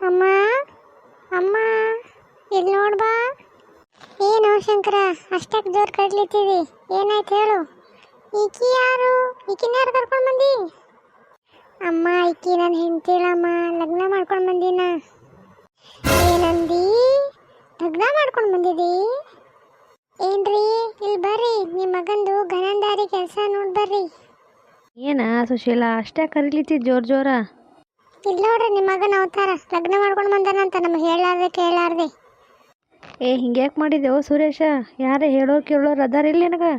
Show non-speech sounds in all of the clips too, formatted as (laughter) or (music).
ಅಮ್ಮ ಅಮ್ಮ ಇಲ್ಲಿ ನೋಡ್ಬಾ ಏನು ಶಂಕರ ಅಷ್ಟಕ್ಕೆ ಜೋರು ಕಡ್ಲಿತ್ತೀವಿ ಏನಾಯ್ತು ಹೇಳು? ಈಕಿ ಯಾರು? ಈಕಿನ ಯಾರು ಕರ್ಕೊಂಡು ಬಂದಿ? ಅಮ್ಮ, ಈಕಿ ನನ್ನ ಹೆಂಡ್ತಿಳಮ್ಮ, ಲಗ್ನ ಮಾಡ್ಕೊಂಡು ಬಂದಿನ. ಏನಂದಿ ಲಗ್ನ ಮಾಡ್ಕೊಂಡು ಬಂದಿದಿ? ಏನ್ರಿ ಇಲ್ಲಿ ಬರ್ರಿ ನಿಮ್ಮ ಮಗಂದು ಗನಂದಾರಿ ಕೆಲಸ ನೋಡಿ ಬರ್ರಿ. ಏನ ಸುಶೀಲಾ, ಅಷ್ಟೇ ಕರೀಲಿತ್ತಿ ಜೋರ್ ಜೋರ? ಇಲ್ಲಿ ನೋಡ್ರಿ ನಿಮ್ಮ ಮಗನ ಅವತಾರ. ಲಗ್ನ ಮಾಡ್ಕೊಂಡು ಬಂದಾನಂತ ನಮ್ಗೆ ಹೇಳಾರ್ದೆ ಕೇಳಾರ್ದೆ. ಏ ಹಿಂಗ್ಯಾಕೆ ಮಾಡಿದೆವು ಸುರೇಶ? ಯಾರೇ ಹೇಳೋರು ಕೇಳೋರು ಅದಾರ ಇಲ್ಲ ನನಗೆ?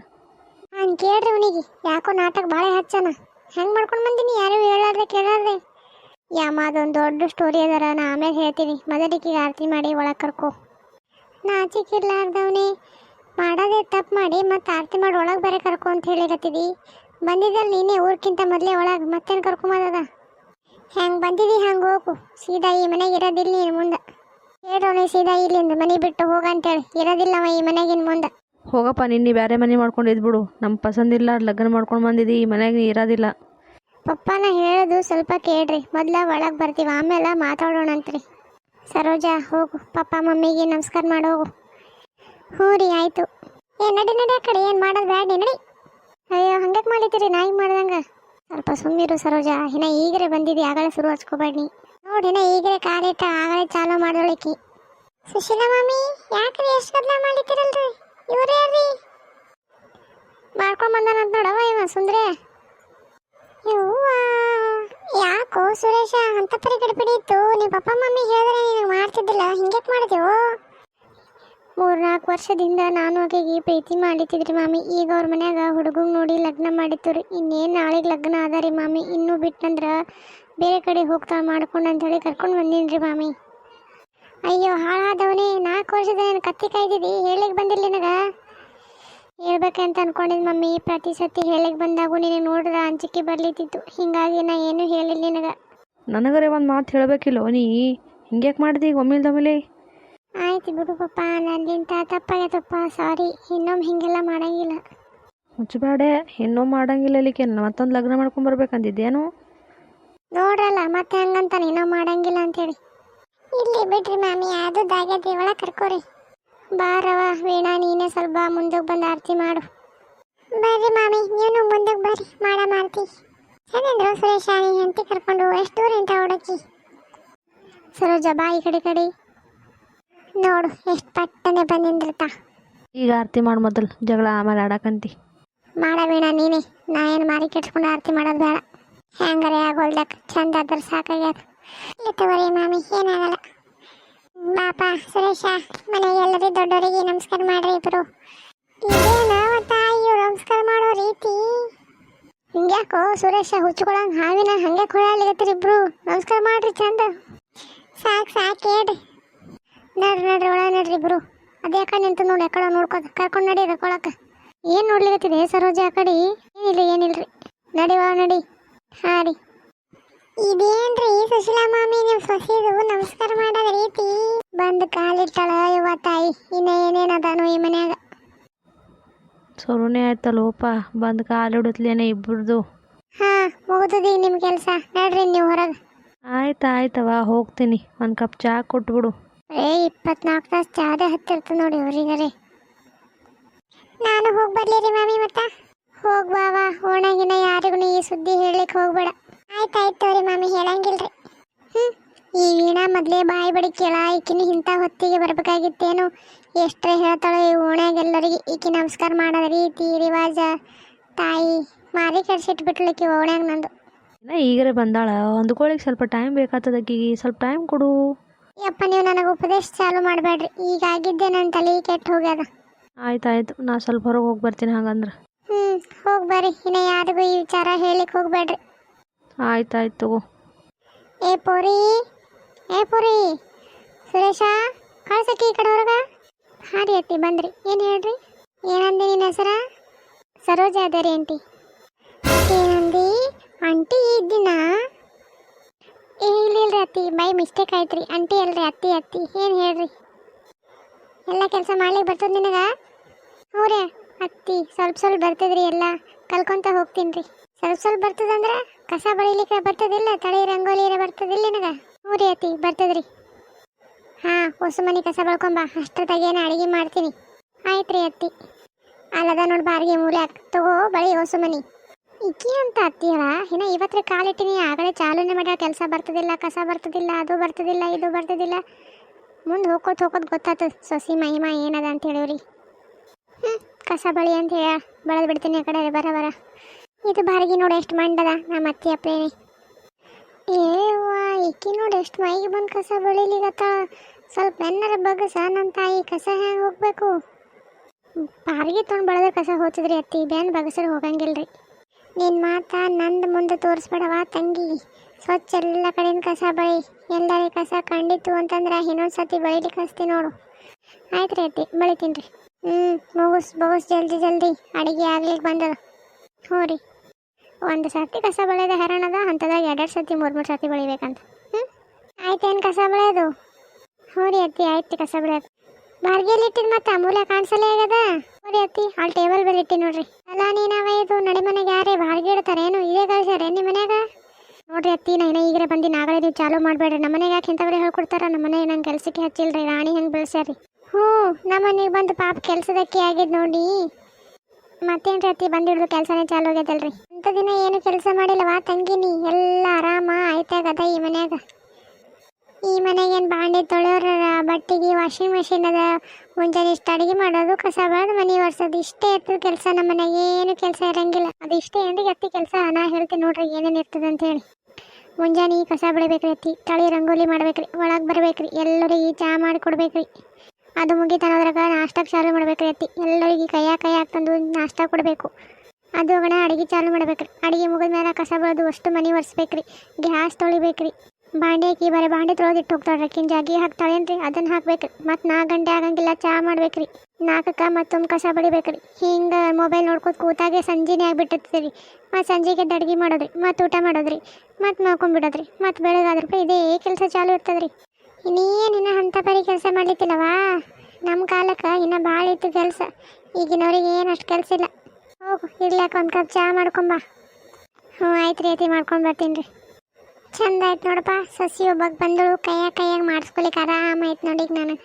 ಹಂಗೆ ಕೇಳ್ರಿ ಅವನಿಗೆ. ಯಾಕೋ ನಾಟಕ ಭಾಳ ಹಚ್ಚನ. ಹೆಂಗೆ ಮಾಡ್ಕೊಂಡು ಬಂದೀನಿ? ಯಾರು ಹೇಳಾರ್ದೆ ಕೇಳಾರ್ದೆ. ಯಾಮ ಅದೊಂದು ದೊಡ್ಡ ಸ್ಟೋರಿ ಅದಾರ. ನಾ ಆಮೇಲೆ ಹೇಳ್ತೀನಿ. ಮೊದಲಿಗೆ ಆರತಿ ಮಾಡಿ ಒಳಗೆ ಕರ್ಕೊ. ನಾಚಿಕಿರ್ಲಾರ್ದವನೇ ಮಾಡೋದೇ ತಪ್ಪು ಮಾಡಿ ಮತ್ತೆ ಆರತಿ ಮಾಡಿ ಒಳಗೆ ಬೇರೆ ಕರ್ಕೊ ಅಂತ ಹೇಳಿರತ್ತಿದಿ. ಬಂದಿದ್ದಲ್ಲಿ ನೀನೇ ಊರ್ಕಿಂತ ಮೊದಲೇ ಒಳಗೆ ಮತ್ತೇನು ಕರ್ಕೊಂಬದದ ಹೆಂಗೆ ಬಂದಿದಿ? ಹಂಗ ಹೋಗು. ಸೀದಾ ಈ ಮನೆಗೆ ಇರೋದಿಲ್ಲ ನೀನು ಮುಂದೆ. ಹೇಳೋಣ ಸೀದಾ ಇಲ್ಲಿಂದ ಮನೆ ಬಿಟ್ಟು ಹೋಗಂತೇಳಿ ಇರೋದಿಲ್ಲವ ಈ ಮನೆಗಿನ ಮುಂದೆ. ಹೋಗಪ್ಪ ನಿನ್ನೆ ಬೇರೆ ಮನೆ ಮಾಡ್ಕೊಂಡಿದ್ದು ಬಿಡು ನಮ್ಮ ಪಸಂದಿಲ್ಲ ಲಗ್ನ ಮಾಡ್ಕೊಂಡು ಬಂದಿದ್ದಿ ಈ ಮನೆಗೆ ಇರೋದಿಲ್ಲ. ಪಪ್ಪನ ಹೇಳೋದು ಸ್ವಲ್ಪ ಕೇಳ್ರಿ. ಮೊದಲ ಒಳಗೆ ಬರ್ತೀವಿ ಆಮೇಲೆ ಮಾತಾಡೋಣಂತ್ರಿ ಸರೋಜಾ ಹೋಗು. ಪಪ್ಪ ಮಮ್ಮಿಗೆ ನಮಸ್ಕಾರ ಮಾಡಿ ಹೋಗು. ಹ್ಞೂ ರೀ ಆಯಿತು. ಏ ನಡಿ ನಡಿ ಆ ಕಡೆ. ಏನು ಮಾಡೋದು ಬೇಡ ನಡಿ. ಅಯ್ಯೋ ಹಂಗೆ ನಾ ನಾಯಿ ಮಾಡ್ದಂಗೆ? ಸ್ವಲ್ಪ ಸುಮ್ಮಿರು ಸರೋಜಾ. ಇನ್ನ ಈಗರೆ ಬಂದಿದ್ದೆ ಆಗಲೇ ಶುರು ಹಚ್ಕೋಬೇಡಿ ನೋಡಿ ಇನ್ನ ಈಗರೆ ಕಾಲಿಟ್ಟ ಆಗಲೇ ಚಾಲೂ ಮಾಡೋಳಿಕಿ ಸುಶೀಲಾ ಮಮ್ಮಿ ಯಾಕ್ರಿ ಎಷ್ಟು ಗದ್ಲ ಮಾಡಿದ್ದೀರಲ್ರಿ? ಇವರೇ ರೀ ಮಾಡ್ಕೊಂಡ್ ಬಂದಾನಂತ ನೋಡವ ಇವ ಸುಂದ್ರೆ. ಯಾಕೋ ಸುರೇಶ ಅಂತ ಪರಿ ಗಡಿಬಿಡಿ ಇತ್ತು ನಿಮ್ಮ ಪಪ್ಪ ಮಮ್ಮಿ ಹೇಳಿದ್ರೆ ನೀನು ಮಾಡ್ತಿದ್ದಿಲ್ಲ. ಹಿಂಗೆ ಮಾಡಿದೆವು ಮೂರ್ನಾಲ್ಕು ವರ್ಷದಿಂದ ನಾನು ಆಕೆಗೆ ಪ್ರೀತಿ ಮಾಡಿತಿದ್ರಿ ಮಾಮಿ. ಈಗ ಅವ್ರ ಮನ್ಯಾಗ ಹುಡುಗಂಗೆ ನೋಡಿ ಲಗ್ನ ಮಾಡಿತ್ತು ಇನ್ನೇನು ನಾಳೆಗೆ ಲಗ್ನ ಅದ ರೀ ಮಾಮಿ. ಇನ್ನೂ ಬಿಟ್ಟಂದ್ರೆ ಬೇರೆ ಕಡೆ ಹೋಗ್ತಾ ಮಾಡ್ಕೊಂಡು ಅಂಥೇಳಿ ಕರ್ಕೊಂಡು ಬಂದೀನಿ ರೀ ಮಾಮಿ. ಅಯ್ಯೋ, ಹಾಳಾದವನೇ. ನಾಲ್ಕು ವರ್ಷದ ನಾನು ಕತ್ತಿ ಕಾಯ್ದಿದ್ದಿ ಹೇಳಿಗೆ ಬಂದಿಲ್ಲ ನಿನಗೆ? ಹೇಳ್ಬೇಕಂತ ಅನ್ಕೊಂಡಿದ್ ಮಮ್ಮಿ ಪ್ರತಿ ಸತಿ ಹೇಳಕ್ಕೆ ಬಂದಾಗೂ ನೀನು ನೋಡಿದ್ರೆ ಅಂಜಿಕೆ ಬರ್ಲಿತ್ತಿತ್ತು. ಹಿಂಗಾಗಿ ನಾ ಏನು ಹೇಳಿಲ್ಲ ನಿನಗೆ. ನನಗರೆ ಒಂದು ಮಾತು ಹೇಳಬೇಕಿಲ್ಲ ನೀ? ಹಿಂಗ್ಯಾಕೆ ಮಾಡಿದೆ ಈಗ ಒಮ್ಮಿಲ್ದೊಮ್ಮಿಲೆ? ಆಯ್ತು ಬಿಡು ಪಪ್ಪ ನನ್ನಿಂದ ತಪ್ಪಾಗೈತಪ್ಪ ಸಾರಿ ಇನ್ನೊಮ್ಮೆ ಹಿಂಗೆಲ್ಲ ಮಾಡಂಗಿಲ್ಲ. ಮುಚ್ಚಬೇಡೆ. ಇನ್ನೂ ಮಾಡಂಗಿಲ್ಲ ಇಲ್ಲಿಕೆ ಮತ್ತೊಂದು ಲಗ್ನ ಮಾಡ್ಕೊಂಡು ಬರ್ಬೇಕಂದಿದ್ದೇನು? ನೋಡ್ರಲ್ಲ ಮತ್ತೆ ಹಂಗಂತ ಇನ್ನೊಮ್ಮೆ ಮಾಡಂಗಿಲ್ಲ ಅಂತೇಳಿ. ಇಲ್ಲಿ ಬಿಡ್ರಿ ಮಾಮಿ. ಅದು ದಾಗ್ಯದ್ರಿ ಒಳಗೆ ಕರ್ಕೋರಿ. ಬಾರವ ವೀಣಾ ನೀನೇ ಸ್ವಲ್ಪ ಮುಂದಕ್ಕೆ ಬಂದು ಆರತಿ ಮಾಡು. ಬರ್ರಿ ಮಾಮಿ. ನೀನು ಮುಂದಕ್ಕೆ ಬರ್ರಿ. ಮಾಡ ಮಾಡ್ತಿ ಚಂದ್ರ ಸುರೇಶ ನೀ ಹೆಂಡತಿ ಕರ್ಕೊಂಡು ಎಷ್ಟು ದೂರ ಅಂತ ಹುಡುಕಿ? ಸರೋಜ ಬಾ ಈ ಕಡೆ ಕಡೆ. ನೋಡು ಎಷ್ಟು ಪಟ್ಟನೆ ಬಂದಿಂದ್ರತ. ಈಗ ಆರತಿ ಮಾಡಿ ಮೊದಲು ಜಗಳ ಆಮೇಲೆ ಆಡಕಂತಿ ಮಾಡಬೇಡ ನೀನೆ ನಾ ಏನು ಮಾರಿ ಕೆಡ್ಸ್ಕೊಂಡು ಆರತಿ ಮಾಡೋದು ಬೇಡ. ಹೆಂಗಾರೆ ಆಗೋಲ್ದಕ್ ಚಂದ ಆದ್ರೆ ಸಾಕಾಗ್ಯದ. ಇಲ್ಲಿ ತಗೋರಿ ಮಾಮಿ ಏನಾಗಲ್ಲ. ಬಾಪ ಸುರೇಶ ಮನೆಗೆ ಎಲ್ಲರೂ ದೊಡ್ಡವರಿಗೆ ನಮಸ್ಕಾರ ಮಾಡ್ರಿ ಇಬ್ರು. ಇದೇನ ತಾಯಿಯು ನಮಸ್ಕಾರ ಮಾಡೋ ರೀತಿ? ಹಿಂಗ್ಯಾಕೋ ಸುರೇಶ ಹುಚ್ಕೊಳಂಗ್ ಹಾವಿನ ಹಂಗೆ ಕೊಳಲಿಗತ್ತೀರಿ ಇಬ್ರು. ನಮಸ್ಕಾರ ಮಾಡ್ರಿ ಚಂದ. ಸಾಕು ಸಾಕು ಹೇಳ್ರಿ. ನಡ್ರಿ ನಡ್ರಿ ಒಳಗೆ ನಡ್ರಿ ಇಬ್ರು ಅದ್ಯಾಕ ನಿಂತು ನೋಡಿ ಆ ಕಡೆ ನೋಡ್ಕೋತ ಕರ್ಕೊಂಡು ನಡಿ ಕೊಳಕ ಏನು ನೋಡ್ಲಿಕತ್ತಿದೆ ಸರೋಜಿ ಆ ಕಡೆ? ಏನಿಲ್ಲ ಏನಿಲ್ರಿ. ನಡಿ ವಾ ನಡಿ. ಹಾ ರೀ. ಇದೇನ್ರಿ ಸುಶೀಲಾ ಮಾಮಿ ನೀವು ಸೊಸೆದು ನಮಸ್ಕಾರ ಮಾಡೋದ ರೀತಿ? ಬಂದು ಕಾಲಿಟ್ಟಳ ಯುವ ತಾಯಿ. ಇನ್ನ ಏನೇನದಾನು ಈ ಮನ್ಯಾಗ. ಸೊರುನೇ ಆಯ್ತಲ್ಲೋಪ ಬಂದು ಕಾಲು ಹಿಡಿದ್ಲೇನೆ ಇಬ್ಬರದು ಹಾ ಮುಗಿದದಿ ನಿಮ್ಮ ಕೆಲಸ. ನಡ್ರಿ ನೀವು ಹೊರಗೆ. ಆಯ್ತು ಆಯ್ತವ ಹೋಗ್ತೀನಿ. ಒಂದು ಕಪ್ ಚಹಾ ಕೊಟ್ಬಿಡು. ಏ, ಇಪ್ಪತ್ನಾಲ್ಕು ತಾಸು ಚಾದ ಹತ್ತಿರ್ತ ನೋಡಿ ಅವ್ರಿಗರೆ ನಾನು ಹೋಗಿ ಬರ್ಲಿ ರೀ ಮಾಮಿ ಮತ್ತ? ಹೋಗ್ ಬಾವ ಓಣಾಗಿನ ಯಾರಿಗೂ ಈ ಸುದ್ದಿ ಹೇಳಲಿಕ್ಕೆ ಹೋಗ್ಬೇಡ. ಆಯ್ತಾಯ್ತು ತೋರಿ ಮಾಮಿ, ಹೇಳಂಗಿಲ್ರಿ. ಹ್ಞೂ ಈ ವೀಣಾ ಮೊದಲೇ ಬಾಯಿ ಬಡಿ ಕೇಳ, ಈಕಿನ ಇಂಥ ಹೊತ್ತಿಗೆ ಬರ್ಬೇಕಾಗಿತ್ತೇನು? ಎಷ್ಟೇ ಹೇಳ್ತಾಳೆ ಈ ಓಣಾಗೆಲ್ಲರಿಗೆ ಈಕಿ ನಮಸ್ಕಾರ ಮಾಡೋದ ರೀತಿ, ರಿವಾಜ, ತಾಯಿ, ಮಾರಿ ಕೆಡ್ಸಿಟ್ಬಿಟ್ಲಿಕ್ಕೆ ಓಣ್ಯಾಗ ನಂದು. ಈಗರೆ ಬಂದಾಳ ಹೊಂದ್ಕೊಳಿಗೆ ಸ್ವಲ್ಪ ಟೈಮ್ ಬೇಕಾತದಕ್ಕಿ ಸ್ವಲ್ಪ ಟೈಮ್ ಕೊಡು. ಯಪ್ಪ ನೀವು ನನಗೆ ಉಪದೇಶ ಚಾಲು ಮಾಡಬೇಡ್ರಿ. ಈಗ ಆಗಿದ್ದೆ ನನ್ನ ತಲೆ ಕೆಟ್ಟು ಹೋಗ್ಯದ. ಆಯ್ತಾಯ್ತು ಆಯ್ತು. ನಾ ಸ್ವಲ್ಪ ಹೊರಗೆ ಹೋಗಿ ಬರ್ತೀನಿ ಹಂಗಂದ್ರೆ. ಹ್ಞೂ ಹೋಗಿ ಬರ್ರಿ. ಇನ್ನು ಯಾರಿಗೂ ಈ ವಿಚಾರ ಹೇಳಿಕ್ಕೆ ಹೋಗ್ಬೇಡ್ರಿ. ಆಯ್ತಾಯ್ತು ಆಯ್ತು ತಗೋ. ಏ ಪೋರಿ ಏ ಪೋರಿ. ಸುರೇಶ ಕಳ್ಸಕ್ಕೆ ಈ ಕಡೆ ಹೊರಗ? ಹಾರಿ ಅತ್ತಿ ಬಂದ್ರಿ. ಏನು ಹೇಳ್ರಿ? ಏನಂದಿ ನಿನ್ನ ಹೆಸರ? ಸರೋಜ ಅದೇರಿ ಆಂಟಿ. ಏನಂದಿ? ಆಂಟಿ ಈ ದಿನ ಇಲ್ಲ ಇಲ್ರಿ ಅತ್ತಿ? ಬೈ ಮಿಸ್ಟೇಕ್ ಆಯ್ತು ರೀ ಅಂಟಿ ಅಲ್ರಿ, ಅತ್ತಿ ಅತ್ತಿ. ಏನು ಹೇಳ್ರಿ? ಎಲ್ಲ ಕೆಲಸ ಮಾಡ್ಲಿಕ್ಕೆ ಬರ್ತದೆ ನಿನಗೆ? ಹ್ಞೂ ರೀ ಅತ್ತಿ, ಸ್ವಲ್ಪ ಸ್ವಲ್ಪ ಬರ್ತದ್ರಿ ಎಲ್ಲ. ಕಲ್ಕೊಂತ ಹೋಗ್ತೀನಿ ರೀ ಸ್ವಲ್ಪ ಸ್ವಲ್ಪ ಬರ್ತದಂದ್ರೆ ಕಸ ಬಳಿಲಿಕ್ಕೆ ಬರ್ತದಿಲ್ಲ, ತಳಿ ರಂಗೋಲಿ ಬರ್ತದಿಲ್ಲ ನಿನಗೆ? ಹ್ಞೂ ರೀ ಅತ್ತಿ, ಬರ್ತದ್ರಿ. ಹಾಂ, ಹೊಸ ಮನೆ ಕಸ ಬಳ್ಕೊಂಬ. ಅಷ್ಟೊತ್ತಾಗೇನು ಅಡುಗೆ ಮಾಡ್ತೀನಿ? ಆಯ್ತು ರೀ ಅತ್ತಿ. ಅಲ್ಲದ ನೋಡಿ ಬಾರಿಗೆ ಮೂಲ್ಯಾಕ. ತಗೋ, ಬಳಿ ಹೊಸ ಮನಿ. ಇಕ್ಕಿ ಅಂತ ಅತ್ತೀರ ಇನ್ನ ಇವತ್ತರ ಕಾಲಿಟ್ಟಿನಿ ಆಗಲೇ ಚಾಲನೆ ಮಾಡ್ಯಾಳ, ಕೆಲಸ ಬರ್ತದಿಲ್ಲ, ಕಸ ಬರ್ತದಿಲ್ಲ, ಅದು ಬರ್ತದಿಲ್ಲ, ಇದು ಬರ್ತದಿಲ್ಲ. ಮುಂದೆ ಹೋಗೋದು ಹೋಗೋದು ಗೊತ್ತಾತು, ಸೊಸಿ ಮಹಿಮ ಏನದ ಅಂತ ಹೇಳಿವ್ರಿ ಹ್ಞೂ ಕಸ ಬಳಿ ಅಂತ ಹೇಳ, ಬಳದು ಬಿಡ್ತೀನಿ ಆ ಕಡೆ, ಬರ ಬರ. ಇದು ಬಾರಿಗೆ ನೋಡಿ ಎಷ್ಟು ಮಂಡದ ನಮ್ಮ ಅತ್ತಿ ಏ ಏವಾ ಇಕ್ಕಿ ನೋಡಿ ಎಷ್ಟು ಮೈಗೆ ಬಂದು ಕಸ ಬಳಿಲಿಗತ್ತ. ಸ್ವಲ್ಪ ಬೆನ್ನರ ಬಗ್ಗಸ ನಮ್ಮ ತಾಯಿ ಕಸ ಹೆಂಗೆ ಹೋಗ್ಬೇಕು? ಬಾರಿಗೆ ತೊಗೊಂಡು ಬಳದ್ರೆ ಕಸ ಹೋಗ್ತದ್ರಿ ಅತ್ತಿ ಬೆನ್ ಬಗಸರು ಹೋಗಂಗಿಲ್ರಿ. ನಿನ್ನ ಮಾತ ನಂದು ಮುಂದೆ ತೋರಿಸ್ಬೇಡವ ತಂಗಿ? ಸ್ವಚ್ಛ ಎಲ್ಲ ಕಡೆಯಿಂದ ಕಸ ಬಳಿ ಎಲ್ಲರಿ ಕಸ ಕಂಡಿತ್ತು ಅಂತಂದ್ರೆ ಇನ್ನೊಂದು ಸತಿ ಬಳಿಲಿ ಕಸ್ತಿ ನೋಡು. ಆಯ್ತು ಅತ್ತಿ ಬಳಿತೀನಿ ಹ್ಞೂ ಮುಗಿಸ್ ಮುಗಿಸ್ ಜಲ್ದಿ ಜಲ್ದಿ. ಅಡಿಗೆ ಆಗ್ಲಿಕ್ಕೆ ಬಂದದ. ಹ್ಞೂ ರೀ. ಒಂದು ಸರ್ತಿ ಕಸ ಬಳಿಯೋದ ಹರಣದ ಅಂಥದಾಗ ಎರಡೆರಡು ಸರ್ತಿ ಮೂರು ಮೂರು ಸರ್ತಿ ಬಳಿಬೇಕಂತ. ಹ್ಞೂ ಆಯ್ತೇನು ಕಸ ಬೆಳೆಯೋದು? ಹ್ಞೂ ರೀ ಅತ್ತಿ, ಆಯ್ತು ಕಸ ಬೆಳೆಯೋದು ಇಟ್ಟಿದ್ದು ಮತ್ತೆ ಅಮೂಲ್ಯ ಕಾಣಿಸಲೇ ಆಗದ? ನೋಡಿ ಅತ್ತಿ ಅಲ್ಲಿ ಟೇಬಲ್ ಮೇಲೆ ಇಟ್ಟಿ ನೋಡ್ರಿ. ಅಲ್ಲ ನೀನವ ಇದು ನಡಿ ಮನೆಗೆ ಯಾರೇ ಬಾರ್ಗೆ ಇಡ್ತಾರೇನು ಇದೇ ಕಳ್ಸ್ಯಾರ ನಿಮ್ಮ ಮನ್ಯಾಗ? ನೋಡ್ರಿ ಅತ್ತಿ ನಾ ಈಗರೆ ಬಂದು ನಾಗಳೆ ನೀವು ಚಾಲು ಮಾಡಬೇಡ್ರಿ. ನಮ್ಮ ಮನೆಗೆ ಯಾಕೆ ಇಂಥವ್ರೆ ಹೇಳ್ಕೊಡ್ತಾರ? ನಮ್ಮ ಮನೆ ನಂಗೆ ಕೆಲ್ಸಕ್ಕೆ ಹಚ್ಚಿಲ್ರಿ, ರಾಣಿ ಹೆಂಗೆ ಬೆಳೆಸ್ಯಾರಿ? ಹ್ಞೂ ನಮ್ಮ ಮನೆಗೆ ಬಂದು ಪಾಪ ಕೆಲಸದಕ್ಕೆ ಆಗಿದ್ ನೋಡಿ. ಮತ್ತೇನ್ರಿ ಅತ್ತಿ, ಬಂದು ಹಿಡಿದು ಕೆಲಸನೇ ಚಾಲು ಆಗ್ಯದಲ್ರಿ ಇಂಥ ದಿನ ಏನು ಕೆಲಸ ಮಾಡಿಲ್ಲವಾ ತಂಗಿನಿ? ಎಲ್ಲ ಆರಾಮ ಆಯ್ತಾಗದ ಈ ಮನ್ಯಾಗ. ಮನೆಗೇನು ಬಾಂಡೆ ತೊಳೆಯೋರ ಬಟ್ಟೆಗೆ ವಾಷಿಂಗ್ ಮೆಷಿನ್ ಅದ, ಮುಂಜಾನೆ ಇಷ್ಟು ಅಡಿಗೆ ಮಾಡೋದು ಕಸ ಬಾರದು ಮನೆ ಒರ್ಸೋದು. ಇಷ್ಟೇ ಇರ್ತದೆ ಕೆಲಸ ನಮ್ಮ ಮನೆಗೆ, ಏನು ಕೆಲಸ ಇರಂಗಿಲ್ಲ. ಅದು ಇಷ್ಟೇ ಏನ್ರಿ ಅತ್ತಿ ಕೆಲಸ. ನಾ ಹೇಳ್ತೀನಿ ನೋಡ್ರಿ ಏನೇನು ಇರ್ತದೆ ಅಂತ ಹೇಳಿ. ಮುಂಜಾನೆ ಕಸ ಬಿಡಬೇಕ್ರಿ ಅತ್ತಿ. ತಳಿ ರಂಗೋಲಿ ಮಾಡ್ಬೇಕ್ರಿ, ಒಳಗೆ ಬರ್ಬೇಕ್ರಿ. ಎಲ್ಲರಿಗೆ ಚಹಾ ಮಾಡಿ ಕೊಡ್ಬೇಕ್ರಿ. ಅದು ಮುಗಿತನದ್ರಾಗ ನಾಷ್ಟಕ್ಕೆ ಚಾಲು ಮಾಡ್ಬೇಕ್ರಿ ಅತ್ತಿ. ಎಲ್ಲರಿಗೆ ಕೈಯ ಕೈ ಹಾಕ್ತಂದು ನಾಷ್ಟ ಕೊಡಬೇಕು. ಅದು ಒಣ ಅಡಿಗೆ ಚಾಲು ಮಾಡ್ಬೇಕ್ರಿ. ಅಡಿಗೆ ಮುಗಿದ ಮೇಲೆ ಕಸ ಬೆಳೆದು ಅಷ್ಟು ಮನೆ ಒರೆಸ್ಬೇಕ್ರಿ. ಗ್ಯಾಸ್ ತೊಳಿಬೇಕ್ರಿ. ಬಾಂಡೆ ಹಾಕಿ ಬರೀ ಬಾಂಡೆ ತೊಳೆದು ಇಟ್ಟು ಹೋಗ್ತಾಳ್ರಿ. ಅಕ್ಕಿನ ಜಾಗಿ ಹಾಕ್ತಾಳೇನ್ರಿ ಅದನ್ನ ಹಾಕ್ಬೇಕ್ರಿ. ಮತ್ತು ನಾಲ್ಕು ಗಂಟೆ ಆಗಂಗಿಲ್ಲ ಚಹಾ ಮಾಡ್ಬೇಕ್ರಿ. ನಾಲ್ಕಕ್ಕೆ ಮತ್ತೊಮ್ಮೆ ಕಸ ಬಳಿಬೇಕ್ರಿ ಹಿಂಗೆ ಮೊಬೈಲ್ ನೋಡ್ಕೊತ ಕೂತಾಗೆ ಸಂಜೆನೇ ರೀ ಮತ್ತು ಸಂಜೆಗೆ ಅಡುಗೆ ಮಾಡೋದ್ರಿ, ಮತ್ತು ಊಟ ಮಾಡೋದ್ರಿ, ಮತ್ತು ಮಾಡ್ಕೊಂಡ್ಬಿಡೋದ್ರಿ ಮತ್ತು ಬೆಳಗಾದ್ರಪ್ಪ ಇದೇ ಕೆಲಸ ಚಾಲು ಇರ್ತದ್ರಿ. ಇನ್ನೇನಿನ್ನ ಅಂಥ ಪರಿ ಕೆಲಸ ಮಾಡ್ಲಿಕ್ಕಿಲ್ಲವಾ? ನಮ್ಮ ಕಾಲಕ್ಕೆ ಇನ್ನೂ ಭಾಳ ಇತ್ತು ಕೆಲಸ. ಈಗಿನವ್ರಿಗೆ ಏನು ಅಷ್ಟು ಕೆಲಸ ಇಲ್ಲ. ಹೋಗು ಇರ್ಲಾಕ ಒಂದು ಕಪ್ ಚಹಾ ಮಾಡ್ಕೊಂಬ ಹ್ಞೂ ಆಯ್ತು ರೀ ಅತಿ ಮಾಡ್ಕೊಂಡು ಬರ್ತೀನಿ ರೀ. ಚಂದ ಆಯ್ತು ನೋಡಪ್ಪ. ಸಸಿ ಒಬ್ಬಾಗ ಬಂದಳು ಕೈಯಾಗ ಕೈಯಾಗ ಮಾಡಿಸ್ಕೊಲಿಕ್ಕೆ ಆರಾಮ ಆಯ್ತು ನೋಡಿ ಈಗ ನಾನು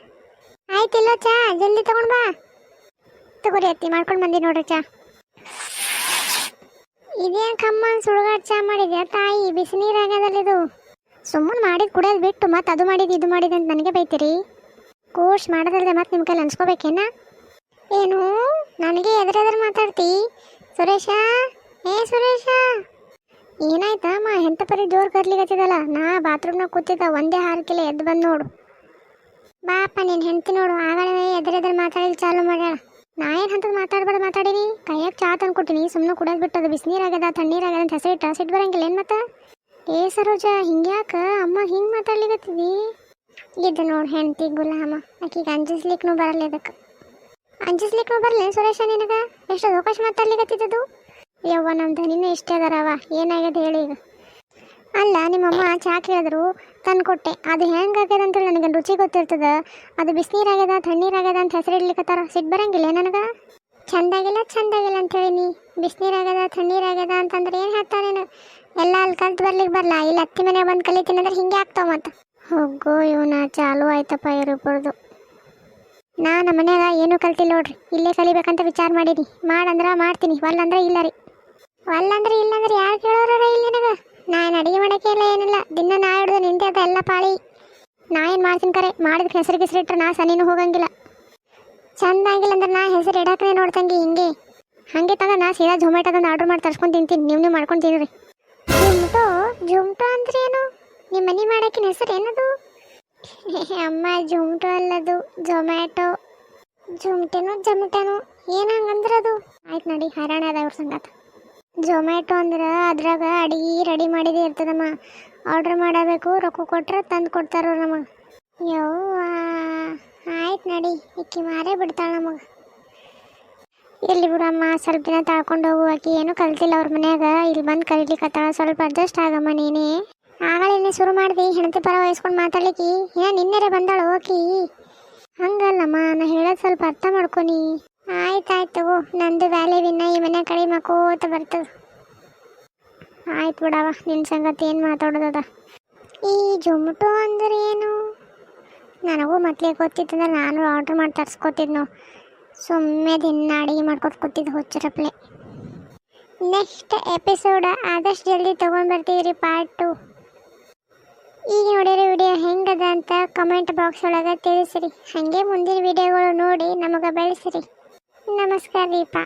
ಚಾ, ಜಲ್ದಿ ತಗೊಂಡ್ ಬಾ. ತಗೋರಿ ಅತ್ತಿ, ಮಾಡ್ಕೊಂಡು ಬಂದಿ ನೋಡ್ರಿ ಚಾ. ಇದೇನು ಕಮ್ಮ, ಸುಡುಗಾಡು ಚಾ ಮಾಡಿದ್ಯಾ ತಾಯಿ? ಬಿಸಿನೀರು ಆಗ್ಯದಲ್ಲಿದು ಸುಮ್ಮನೆ ಮಾಡಿದ್ ಕುಡಿಯೋದು ಬಿಟ್ಟು ಮತ್ತೆ ಅದು ಮಾಡಿದ್ದು ಇದು ಮಾಡಿದ್ದು ಅಂತ ನನಗೆ ಬೈತೀರಿ? ಕೋರ್ಸ್ ಮಾಡೋದಲ್ಲದೆ ಮತ್ತೆ ನಿಮ್ಮ ಕೈಲಿ ಅನ್ಸ್ಕೋಬೇಕೇನ? ಏನು? ನನಗೆ ಎದುರೆದುರು ಮಾತಾಡ್ತಿ? ಸುರೇಶ? ಏ ಸುರೇಶ? ಏನಾಯ್ತಮ್ಮ ಎಂತ ಪರಿ ಜೋರು ಕರ್ಲಿಕತ್ತಿದಲ್ಲ ನಾ ಬಾತ್ರೂಮ್ನಾಗ ಕೂತಿದ್ದ ಒಂದೇ ಹಾರಕಿಲ್ಲ ಎದ್ದು ಬಂದು ನೋಡು. ಬಾಪ ನೀನು ಹೆಂಡತಿ ನೋಡು. ಆಗಳೇ ಎದ್ರೆ ಮಾತಾಡಲಿ ಚಾಲು ಮಾಡ್ಯಾಳ. ನಾ ಏನು ಹಂತದ ಮಾತಾಡ್ಬಾರ್ದು ಮಾತಾಡೀನಿ? ಕೈಯಾಗ ಚಾ ತಂದು ಕೊಟ್ಟಿನಿ ಸುಮ್ಮನೆ ಕುಡಿಯೋದು ಬಿಟ್ಟದು ಬಿಸಿನೀರಾಗ್ಯದ ತಣ್ಣೀರಾಗ್ಯದ ಅಂತ ಹೆಸರಿಟ್ಟ. ಸಿಟ್ಟು ಬರಂಗಿಲ್ಲ ಏನು ಮತ್ತೆ? ಏ ಸರೋಜ, ಹಿಂಗ್ಯಾಕ? ಅಮ್ಮ ಹಿಂಗೆ ಮಾತಾಡ್ಲಿಕತ್ತಿದಿ? ಇದು ನೋಡು ಹೆಂಡತಿ ಗುಲಾಮ. ಆಕಿಗೆ ಅಂಜಿಸ್ಲಿಕ್ಕೂ ಬರಲ್ಲ ಇದಕ್ಕೆ ಅಂಜಿಸ್ಲಿಕ್ಕೂ ಬರಲಿ ಸುರೇಶ ನಿನಗ? ಎಷ್ಟು ಅವಕಾಶ ಮಾತಾಡ್ಲಿಕತ್ತಿದ್ದು ಯವ್ವ ನಮ್ಮ ಧನಿನೇ ಇಷ್ಟೇ ಅದಾರವ ಏನಾಗ್ಯದ ಹೇಳಿ ಈಗ. ಅಲ್ಲ, ನಿಮ್ಮಮ್ಮ ಚಾ ಕೇಳಿದ್ರು ತಂದು ಕೊಟ್ಟೆ ಅದು ಹೆಂಗಾಗ್ಯದ ಅಂತೇಳಿ ನನಗೆ ರುಚಿ ಗೊತ್ತಿರ್ತದ. ಅದು ಬಿಸಿನೀರಾಗ್ಯದ ತಣ್ಣೀರಾಗ್ಯದ ಅಂತ ಹೆಸರಿಡ್ಲಿಕತ್ತಾರ ಸಿಟ್ಟು ಬರಂಗಿಲ್ಲ ನನಗೆ? ಚಂದಾಗಿಲ್ಲ ಚಂದಾಗಿಲ್ಲ ಅಂತೇಳಿ ನೀ. ಬಿಸಿನೀರಾಗ್ಯದ ತಣ್ಣೀರಾಗ್ಯದ ಅಂತಂದ್ರೆ ಏನು ಹೇಳ್ತಾರೆ ನೀನು? ಎಲ್ಲ ಅಲ್ಲಿ ಕಲ್ತು ಬರ್ಲಿಕ್ಕೆ ಬರಲ್ಲ ಇಲ್ಲಿ ಅತ್ತಿ ಮನೆ ಬಂದು ಕಲಿತೀನಿ ಅಂದ್ರೆ ಹಿಂಗೆ ಆಗ್ತಾವ ಮತ್ತೆ. ಹೋಗೋ ಇವನ ಚಾಲು ಆಯ್ತಪ್ಪ ಇರಬಾರ್ದು ನಾ ನಮ್ಮ ಮನ್ಯಾಗ ಏನೂ ಕಲ್ತಿಲ್ಲ ನೋಡ್ರಿ. ಇಲ್ಲೇ ಕಲಿಬೇಕಂತ ವಿಚಾರ ಮಾಡೀನಿ. ಮಾಡಂದ್ರೆ ಮಾಡ್ತೀನಿ. ಒಲ್ಲಂದ್ರೆ ಇಲ್ಲ ರೀ. ಒಲ್ಲಂದ್ರೆ ಇಲ್ಲಂದ್ರೆ ಯಾರು ಕೇಳೋರ ಇಲ್ಲಿ ನನಗೆ? ನಾನು ಅಡಿಗೆ ಮಾಡೋಕೆ ಇಲ್ಲ, ಏನಿಲ್ಲ. ದಿನ ನಾ ಹಿಡಿದು ನಿಂತೆ ಅದ ಎಲ್ಲ ಪಾಳಿ. ನಾ ಏನು ಮಾಡ್ತೀನಿ ಕರೆ? ಮಾಡಿದ ಹೆಸರು ಗಿಸ್ರು ಇಟ್ಟರೆ ನಾ ಸನಿನೂ ಹೋಗಂಗಿಲ್ಲ. ಚಂದ ಆಗಿಲ್ಲ ಅಂದ್ರೆ ನಾ ಹೆಸರು ಇಡಾಕನೆ ನೋಡ್ತಂಗೆ ಹಿಂಗೆ. ಹಂಗೆ ತಂದ್ರೆ ನಾ ಸೀದಾ ಝೊಮ್ಯಾಟೊದೊಂದು ಆರ್ಡ್ರ್ ಮಾಡಿ ತರ್ಸ್ಕೊಂಡು ತಿಂತೀನಿ. ನೀವು ನೀವು ಮಾಡ್ಕೊಂಡು ತಿನ್ನಿರಿ ಜುಮ್ಟೋ ಜುಮ್ಟೋ ಅಂದ್ರೆ ಏನು? ನಿಮ್ಮ ಮನೆ ಮಾಡೋಕ್ಕಿನ ಹೆಸರು ಏನದು? (laughs) ಅಮ್ಮ ಜುಮ್ಟೋ ಅಲ್ಲದು. ಝೊಮ್ಯಾಟೊ ಜುಮ್ಟೆನೋ ಜಮಟೆನೋ ಏನು ಹಂಗಂದ್ರೆ ಅದು ಆಯ್ತು ನೋಡಿ, ಹೈರಾಣ ಅದ ಅವ್ರ ಸಂಗಾತ. ಜೊಮ್ಯಾಟೊ ಅಂದ್ರೆ ಅದ್ರಾಗ ಅಡಿಗೆ ರೆಡಿ ಮಾಡಿದೆ ಇರ್ತದಮ್ಮ. ಆರ್ಡ್ರ್ ಮಾಡಬೇಕು, ರೊಕ್ಕ ಕೊಟ್ರೆ ತಂದು ಕೊಡ್ತಾರ ನಮಗೆ. ಯವ್ವ, ಆಯ್ತು ನಡಿ ಇಕ್ಕಿ ಮಾರೇ ಬಿಡ್ತಾಳೆ ನಮಗೆ. ಇಲ್ಲಿ ಬಿಡಮ್ಮ, ಸ್ವಲ್ಪ ದಿನ ತಾಳ್ಕೊಂಡು ಹೋಗು, ಆಕಿ ಏನೂ ಕಲ್ತಿಲ್ಲ ಅವ್ರ ಮನ್ಯಾಗ. ಇಲ್ಲಿ ಬಂದು ಕಲಿಲಿಕ್ಕತ್ತಾಳ ಸ್ವಲ್ಪ ಅಡ್ಜಸ್ಟ್ ಆಗಮ್ಮ ನೀನೇ. ಆಗಲೇನೆ ಶುರು ಮಾಡಿದೆ ಹೆಣತಿ ಪರ ವಹಿಸ್ಕೊಂಡು ಮಾತಾಡ್ಲಿಕ್ಕೆ ಏ, ನಿನ್ನೆರೆ ಬಂದಾಳು ಓಕಿ ಹಂಗಲ್ಲಮ್ಮ, ನಾ ಹೇಳೋದು ಸ್ವಲ್ಪ ಅರ್ಥ ಮಾಡ್ಕೊನಿ. ಆಯ್ತಾಯ್ತು ತಗೋ. ನಂದು ವ್ಯಾಲೆ ವಿನ್ನ ಈ ಮನೆ ಕಡೆ ಮಕೋತ ಬರ್ತದ. ಆಯ್ತು ಬಿಡವ ನಿನ್ನ ಸಂಗತಿ ಏನು ಮಾತಾಡೋದದ? ಈ ಜೊಮ್ಟೊ ಅಂದ್ರೆ ಏನು ನನಗೂ ಮೊದಲೇ ಗೊತ್ತಿತ್ತಂದ್ರೆ ನಾನು ಆರ್ಡ್ರ್ ಮಾಡಿ ತರ್ಸ್ಕೊತಿದ್ನು ಸುಮ್ಮನೆ ದಿನ ಅಡುಗೆ ಮಾಡ್ಕೊತ ಕೂತಿದ್ದು ಹುಚ್ಚರಪ್ಲೆ. ನೆಕ್ಸ್ಟ್ ಎಪಿಸೋಡ್ ಆದಷ್ಟು ಜಲ್ದಿ ತೊಗೊಂಡ್ಬರ್ತೀವಿ ಪಾರ್ಟ್ ಟು ಈಗ ನೋಡಿರೋ ವಿಡಿಯೋ ಹೆಂಗದ ಅಂತ ಕಮೆಂಟ್ ಬಾಕ್ಸ್ ಒಳಗೆ ತಿಳಿಸಿರಿ. ಹಾಗೆ ಮುಂದಿನ ವಿಡಿಯೋಗಳು ನೋಡಿ ನಮಗೆ ಬೆಳೆಸಿರಿ. ನಮಸ್ಕಾರ ರೀಪಾ